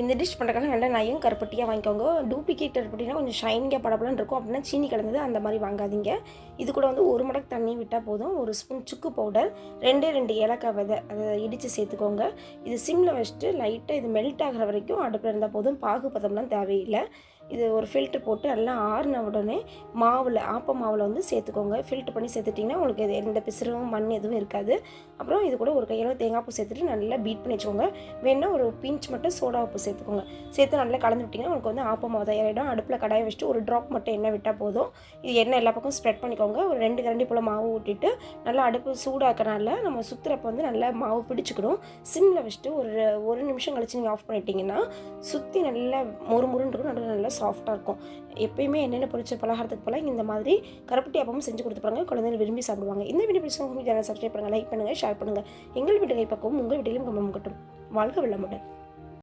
இந்த டிஷ் பண்ணுறதுக்காக நல்ல நயம் கருப்பட்டியாக வாங்கிக்கோங்க. டூப்ளிகேட் கருப்பட்டினா கொஞ்சம் ஷைனிங்காக படப்படன்னு இருக்கும். அப்படின்னா சீனி கலந்தது அந்த மாதிரி வாங்காதீங்க. இது கூட வந்து ஒரு மடக்கு தண்ணி விட்டால் போதும். ஒரு ஸ்பூன் சுக்கு பவுடர் ரெண்டே ரெண்டு ஏலக்காய் விதை அதை இடித்து சேர்த்துக்கோங்க. இது சிம்மில் வச்சுட்டு லைட்டாக இது மெல்ட் ஆகிற வரைக்கும் அடுப்பில் இருந்தால் போதும். பாகு பதம்லாம் தேவையில்லை. இது ஒரு ஃபில்ட்ரு போட்டு நல்லா ஆறின உடனே மாவில் ஆப்ப மாவில் வந்து சேர்த்துக்கோங்க. ஃபில்ட்ரு பண்ணி சேர்த்துட்டிங்கன்னா உங்களுக்கு இது எந்த பிசுறும் மண் எதுவும் இருக்காது. அப்புறம் இது கூட ஒரு கையில் தேங்காய் பூ சேர்த்துட்டு நல்லா பீட் பண்ணி வச்சுக்கோங்க. வேணால் ஒரு பிஞ்ச் மட்டும் சோடா உப்பு சேர்த்துக்கோங்க. சேர்த்து நல்லா கலந்து விட்டிங்கன்னா உங்களுக்கு வந்து ஆப்ப மாவு தயாரிடும் அடுப்பில் கடாயை வச்சுட்டு ஒரு ட்ராப் மட்டும் எண்ணெய் விட்டால் போதும். இது எண்ணெய் எல்லா பக்கம் ஸ்ப்ரெட் பண்ணிக்கோங்க. ஒரு ரெண்டு கரண்டி போல் மாவு ஊட்டிட்டு நல்லா அடுப்பு சூடாக்கனால நம்ம சுற்றுறப்ப வந்து நல்லா மாவு பிடிச்சிக்கணும் சிம்மில் வச்சுட்டு ஒரு ஒரு நிமிஷம் கழிச்சு நீங்கள் ஆஃப் பண்ணிட்டீங்கன்னா சுற்றி நல்லா மொறுமுறுன்னு இருக்கும். நல்லா நல்லா சாஃப்டாக இருக்கும். எப்பயுமே என்னென்ன பொரிச்ச பலகாரத்துக்கு போல இந்த மாதிரி கருப்பட்டி அப்பமும் செஞ்சு கொடுத்து குழந்தைகள் விரும்பி சாப்பிடுவாங்க. இந்த வீடியோ பிடிச்சவங்க சேனல் சப்ஸ்கிரைப் பண்ணுங்கள் லைக் பண்ணுங்கள் ஷேர் பண்ணுங்கள் எங்கள் வீட்டு கைப்பக்கம் உங்கள் வீட்டிலும் கம்பம் கட்டும். வாழ்க வெள்ளமுடன்